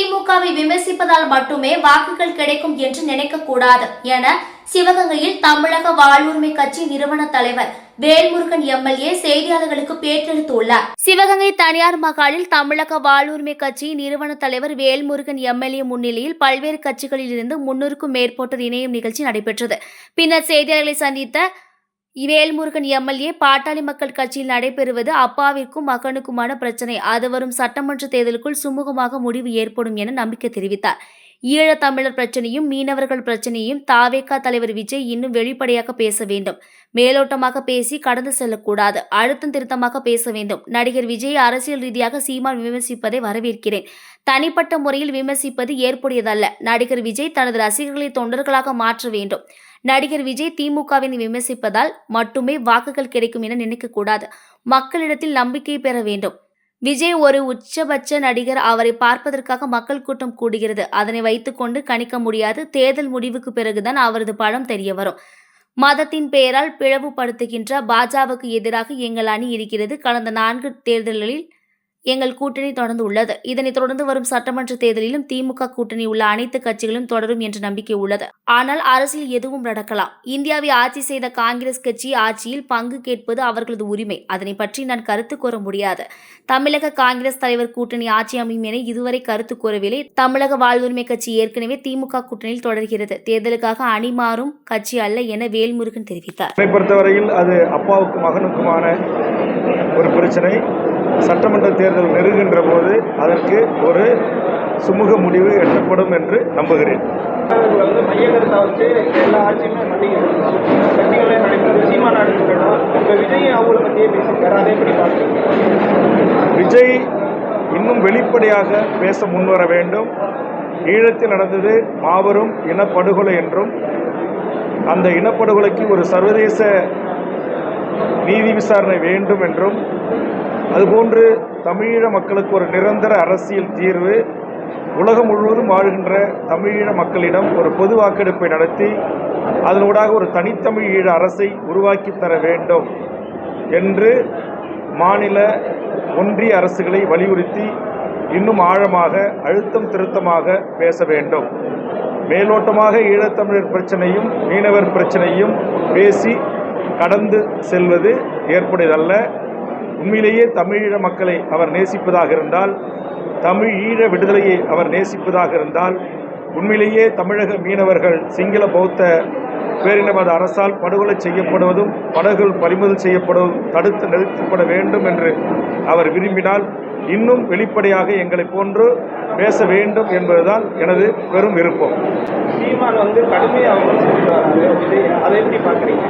திமுகவை விமர்சிப்பதால் மட்டுமே வாக்குகள் கிடைக்கும் என்று நினைக்க கூடாது என சிவகங்கையில் தமிழக வாழ்வுரிமை கட்சி நிறுவன தலைவர் வேல்முருகன் எம்எல்ஏ செய்தியாளர்களுக்கு பேட்டியளித்துள்ளார் சிவகங்கை தனியார் மகாலில் தமிழக வாழ்வுரிமை கட்சி நிறுவன தலைவர் வேல்முருகன் எம்எல்ஏ முன்னிலையில் பல்வேறு கட்சிகளிலிருந்து முன்னூறுக்கும் மேற்பட்டோர் இணையும் நிகழ்ச்சி நடைபெற்றது. பின்னர் செய்தியாளர்களை சந்தித்த வேல்முருகன் எம்எல்ஏ பாட்டாளி மக்கள் கட்சியில் நடைபெறுவது அப்பாவிற்கும் மகனுக்குமான பிரச்சனை. அது வரும் சட்டமன்ற தேர்தலுக்குள் சுமூகமாக முடிவு ஏற்படும் என நம்பிக்கை தெரிவித்தார். ஈழத்தமிழர் பிரச்சனையும் மீனவர்கள் பிரச்சனையும் தாவேகா தலைவர் விஜய் இன்னும் வெளிப்படையாக பேச வேண்டும். மேலோட்டமாக பேசி கடந்து செல்லக்கூடாது. அழுத்தம் திருத்தமாக பேச வேண்டும். நடிகர் விஜய் அரசியல் ரீதியாக சீமான் விமர்சிப்பதை வரவேற்கிறேன். தனிப்பட்ட முறையில் விமர்சிப்பது ஏற்புடையதல்ல. நடிகர் விஜய் தனது ரசிகர்களை தொண்டர்களாக மாற்ற வேண்டும். நடிகர் விஜய் திமுகவினை விமர்சிப்பதால் மட்டுமே வாக்குகள் கிடைக்கும் என நினைக்கக்கூடாது. மக்களிடத்தில் நம்பிக்கை பெற வேண்டும். விஜய் ஒரு உச்சபட்ச நடிகர். அவரை பார்ப்பதற்காக மக்கள் கூட்டம் கூடுகிறது. அதனை வைத்துக்கொண்டு கணிக்க முடியாது. தேர்தல் முடிவுக்கு பிறகுதான் அவரது படம் தெரிய வரும். மதத்தின் பெயரால் பிளவுபடுத்துகின்ற பாஜகவுக்கு எதிராக எங்கள் அணி இருக்கிறது. கடந்த நான்கு தேர்தல்களில் எங்கள் கூட்டணி தொடர்ந்து உள்ளது. இதனைத் தொடர்ந்து வரும் சட்டமன்ற தேர்தலிலும் திமுக கூட்டணி உள்ள அனைத்து கட்சிகளும் தொடரும் என்ற நம்பிக்கை உள்ளது. ஆனால் அரசியல் எதுவும் நடக்கலாம். இந்தியாவை ஆட்சி செய்த காங்கிரஸ் கட்சி ஆட்சியில் பங்கு கேட்பது அவர்களது உரிமை. அதனை பற்றி நான் கருத்து கூற முடியாது. தமிழக காங்கிரஸ் தலைவர் கூட்டணி ஆட்சி அமையும் என இதுவரை கருத்து கூறவில்லை. தமிழக வாழ்வுரிமை கட்சி ஏற்கனவே திமுக கூட்டணியில் தொடர்கிறது. தேர்தலுக்காக அணி மாறும் கட்சி அல்ல என வேல்முருகன் தெரிவித்தார். பொறுத்தவரையில் அது அப்பாவுக்கும் மகனுக்குமான ஒரு பிரச்சனை. சட்டமன்ற தேர்தல் நெருங்கின்ற போது அதற்கு ஒரு சுமூக முடிவு எட்டப்படும் என்று நம்புகிறேன். வந்து விஜய் விஜய் இன்னும் வெளிப்படையாக பேச முன்வர வேண்டும். ஈழத்தில் நடந்தது மாபெரும் இனப்படுகொலை என்றும் அந்த இனப்படுகொலைக்கு ஒரு சர்வதேச நீதி விசாரணை வேண்டும் என்றும் அதுபோன்று தமிழீழ மக்களுக்கு ஒரு நிரந்தர அரசியல் தீர்வு உலகம் முழுவதும் வாழ்கின்ற தமிழீழ மக்களிடம் ஒரு பொது வாக்கெடுப்பை நடத்தி அதனூடாக ஒரு தனித்தமிழ் ஈழ அரசை உருவாக்கி தர வேண்டும் என்று மாநில ஒன்றிய அரசுகளை வலியுறுத்தி இன்னும் ஆழமாக அழுத்தம் திருத்தமாக பேச வேண்டும். மேலோட்டமாக ஈழத்தமிழர் பிரச்சனையும் மீனவர் பிரச்சனையும் பேசி கடந்து செல்வது ஏற்புடையதல்ல. உண்மையிலேயே தமிழீழ மக்களை அவர் நேசிப்பதாக இருந்தால் தமிழ் ஈழ விடுதலையை அவர் நேசிப்பதாக இருந்தால் உண்மையிலேயே தமிழக மீனவர்கள் சிங்கள பௌத்த பேரினவாத அரசால் படுகொலை செய்யப்படுவதும் படகுகள் பறிமுதல் செய்யப்படுவதும் தடுத்து நிறுத்தப்பட வேண்டும் என்று அவர் விரும்பினால் இன்னும் வெளிப்படையாக எங்களை போன்று பேச வேண்டும் என்பதுதான் எனது பெரும் விருப்பம். சீமான் வந்து கடுமையாக அதை எப்படி பார்க்குறீங்க?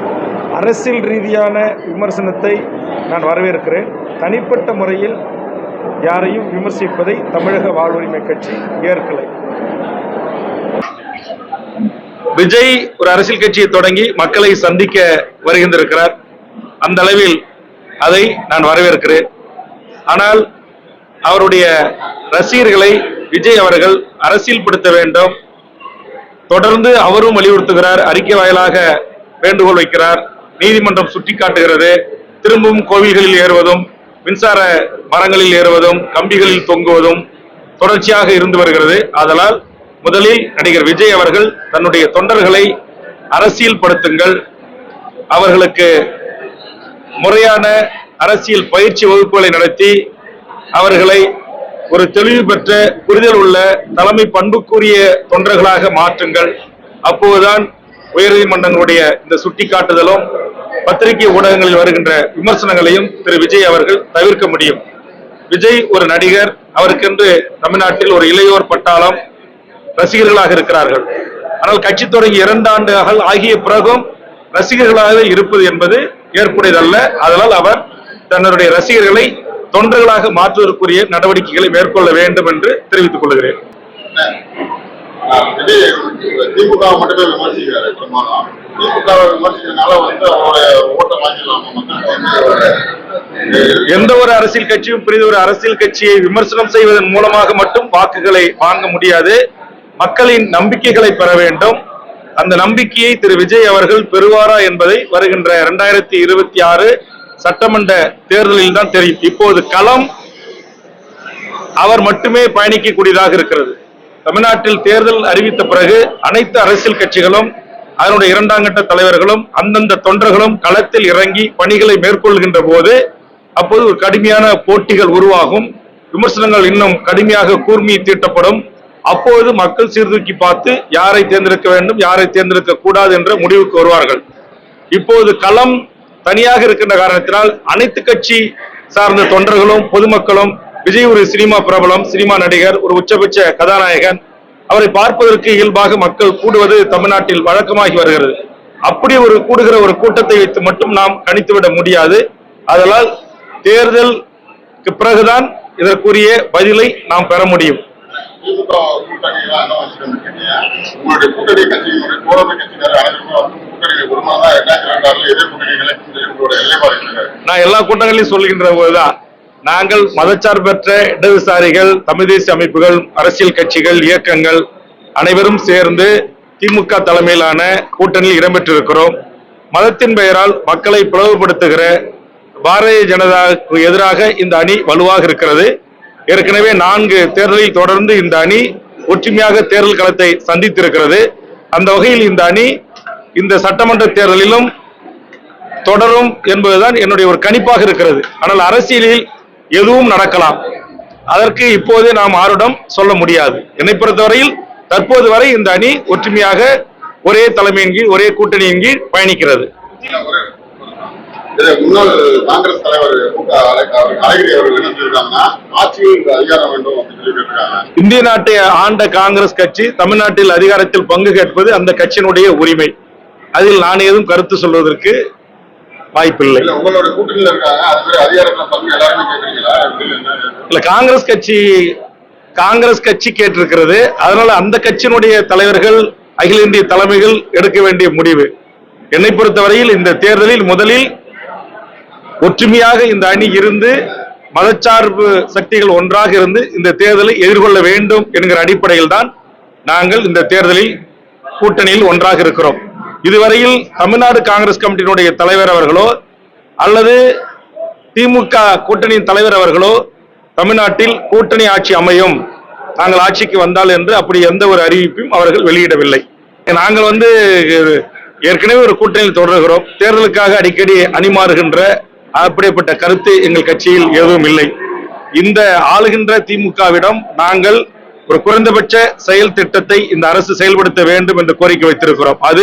அரசியல் ரீதியான விமர்சனத்தை நான் வரவேற்கிறேன். தனிப்பட்ட முறையில் யாரையும் விமர்சிப்பதை தமிழக வாழ்வுரிமை கட்சி ஏற்கலை. விஜய் ஒரு அரசியல் கட்சியை தொடங்கி மக்களை சந்திக்க வருகின்றிருக்கிறார். அந்த அளவில் அதை நான் வரவேற்கிறேன். ஆனால் அவருடைய ரசிகர்களை விஜய் அவர்கள் அரசியல்படுத்த வேண்டும். தொடர்ந்து அவரும் வலியுறுத்துகிறார். அறிக்கை வாயிலாக வேண்டுகோள் வைக்கிறார். நீதிமன்றம் சுட்டிக்காட்டுகிறது. திரும்பவும் கோவில்களில் ஏறுவதும் மின்சார மரங்களில் ஏறுவதும் கம்பிகளில் தொங்குவதும் தொடர்ச்சியாக இருந்து வருகிறது. அதனால் முதலில் நடிகர் விஜய் அவர்கள் தன்னுடைய தொண்டர்களை அரசியல் படுத்துங்கள் அவர்களுக்கு முறையான அரசியல் பயிற்சி வகுப்புகளை நடத்தி அவர்களை ஒரு தெளிவு பெற்ற புரிதல் உள்ள தலைமை பண்புக்குரிய தொண்டர்களாக மாற்றுங்கள். அப்போதுதான் உயர்நீதிமன்றங்களுடைய இந்த சுட்டிக்காட்டுதலும் பத்திரிகை ஊடகங்களில் வருகின்ற விமர்சனங்களையும் திரு விஜய் அவர்கள் தவிர்க்க முடியும். விஜய் ஒரு நடிகர் அவருக்கென்று தமிழ்நாட்டில் ஒரு இளையோர் பட்டாளம் ரசிகர்களாக இருக்கிறார்கள். ஆனால் கட்சி தொடங்கி இரண்டு ஆண்டுகள் ஆகிய பிறகும் ரசிகர்களாக இருப்பது என்பது ஏற்புடையதல்ல. அதனால் அவர் தன்னுடைய ரசிகர்களை தொண்டர்களாக மாற்றுவதற்குரிய நடவடிக்கைகளை மேற்கொள்ள வேண்டும் என்று தெரிவித்துக் கொள்கிறேன். திமுக மட்டுமே விமர்சிக்கிறாரு பெரும்பாலும். திமுகவை விமர்சிக்கிறதுனால வந்து அவருடைய ஓட்டை வாங்கிடலாமா எந்த ஒரு அரசியல் கட்சியும் புரிந்த ஒரு அரசியல் கட்சியை விமர்சனம் செய்வதன் மூலமாக மட்டும் வாக்குகளை வாங்க முடியாது. மக்களின் நம்பிக்கைகளை பெற வேண்டும். அந்த நம்பிக்கையை திரு. விஜய் அவர்கள் பெறுவாரா என்பதை வருகின்ற இரண்டாயிரத்தி இருபத்தி ஆறு சட்டமன்ற தேர்தலில் தான் தெரியும். இப்போது களம் அவர் மட்டுமே பயணிக்கக்கூடியதாக இருக்கிறது. தமிழ்நாட்டில் தேர்தல் அறிவித்த பிறகு அனைத்து அரசியல் கட்சிகளும் அதனுடைய இரண்டாம் கட்ட தலைவர்களும் அந்தந்த தொண்டர்களும் களத்தில் இறங்கி பணிகளை மேற்கொள்கின்ற போது அப்போது ஒரு கடுமையான போட்டிகள் உருவாகும். விமர்சனங்கள் இன்னும் கடுமையாக கூர்மி தீட்டப்படும். அப்போது மக்கள் சீர்தூக்கி பார்த்து யாரை தேர்ந்தெடுக்க வேண்டும் யாரை தேர்ந்தெடுக்க கூடாது என்ற முடிவுக்கு வருவார்கள். இப்போது களம் தனியாக இருக்கின்ற காரணத்தினால் அனைத்து கட்சி சார்ந்த தொண்டர்களும் பொதுமக்களும் விஜய் ஒரு சினிமா பிரபலம் சினிமா நடிகர் ஒரு உச்சபட்ச கதாநாயகன். அவரை பார்ப்பதற்கு இயல்பாக மக்கள் கூடுவது தமிழ்நாட்டில் வழக்கமாகி வருகிறது. அப்படி ஒரு கூடுகிற ஒரு கூட்டத்தை வைத்து மட்டும் நாம் கணித்துவிட முடியாது. அதனால் தேர்தலுக்கு பிறகுதான் இதற்குரிய பதிலை நாம் பெற முடியும். நான் எல்லா கூட்டங்களையும் சொல்கின்ற போதுதான். நாங்கள் மதச்சார்பற்ற இடதுசாரிகள் தமிழ் தேசிய அமைப்புகள் அரசியல் கட்சிகள் இயக்கங்கள் அனைவரும் சேர்ந்து திமுக தலைமையிலான கூட்டணியில் இடம்பெற்றிருக்கிறோம். மதத்தின் பெயரால் மக்களை பிளவுபடுத்துகிற பாரதிய ஜனதாவுக்கு எதிராக இந்த அணி வலுவாக இருக்கிறது. ஏற்கனவே நான்கு தேர்தலில் தொடர்ந்து இந்த அணி ஒற்றுமையாக தேர்தல் களத்தை சந்தித்திருக்கிறது. அந்த வகையில் இந்த அணி இந்த சட்டமன்ற தேர்தலிலும் தொடரும் என்பதுதான் என்னுடைய ஒரு கணிப்பாக இருக்கிறது. ஆனால் அரசியலில் எதுவும் நடக்கலாம். அதற்கு இப்போதே நாம் ஆருடம் சொல்ல முடியாது. என்னை பொறுத்தவரையில் தற்போது வரை இந்த அணி ஒற்றுமையாக ஒரே தலைமையின் கீழ் ஒரே கூட்டணியின் கீழ் பயணிக்கிறது. இது முன்னாள் காங்கிரஸ் தலைவர் மு க அழ- அவர் அழகிரி அவர்கள் என்ன சொல்லியிருக்காங்கன்னா ஆட்சியில் அதிகாரம் வேண்டும் அப்படின்னு சொல்லி கேட்டிருக்காங்க. இந்திய நாட்டை ஆண்ட காங்கிரஸ் கட்சி தமிழ்நாட்டில் அதிகாரத்தில் பங்கு கேட்பது அந்த கட்சியினுடைய உரிமை. அதில் நான் ஏதும் கருத்து சொல்வதற்கு வாய்ப்பில்லை. இல்ல காங்கிரஸ் கட்சி காங்கிரஸ் கட்சி கேட்டிருக்கிறது. அதனால அந்த கட்சியினுடைய தலைவர்கள் அகில இந்திய தலைமைகள் எடுக்க வேண்டிய முடிவு. என்னை பொறுத்தவரையில் இந்த தேர்தலில் முதலில் ஒற்றுமையாக இந்த அணி இருந்து மதச்சார்பு சக்திகள் ஒன்றாக இருந்து இந்த தேர்தலை எதிர்கொள்ள வேண்டும் என்கிற அடிப்படையில் தான் நாங்கள் இந்த தேர்தலில் கூட்டணியில் ஒன்றாக இருக்கிறோம். இதுவரையில் தமிழ்நாடு காங்கிரஸ் கமிட்டியினுடைய தலைவர் அவர்களோ அல்லது திமுக கூட்டணியின் தலைவர் அவர்களோ தமிழ்நாட்டில் கூட்டணி ஆட்சி அமையும். நாங்கள் ஆட்சிக்கு வந்தால் என்று அப்படி எந்த ஒரு அறிவிப்பும் அவர்கள் வெளியிடவில்லை. நாங்கள் வந்து ஏற்கனவே ஒரு கூட்டணியில் தொடர்கிறோம். தேர்தலுக்காக அடிக்கடி அணிமாறுகின்ற அப்படிப்பட்ட கருத்து எங்கள் கட்சியில் எதுவும் இல்லை. இந்த ஆளுகின்ற திமுகவிடம் நாங்கள் ஒரு குறைந்தபட்ச செயல் திட்டத்தை இந்த அரசு செயல்படுத்த வேண்டும் என்று கோரிக்கை வைத்திருக்கிறோம். அது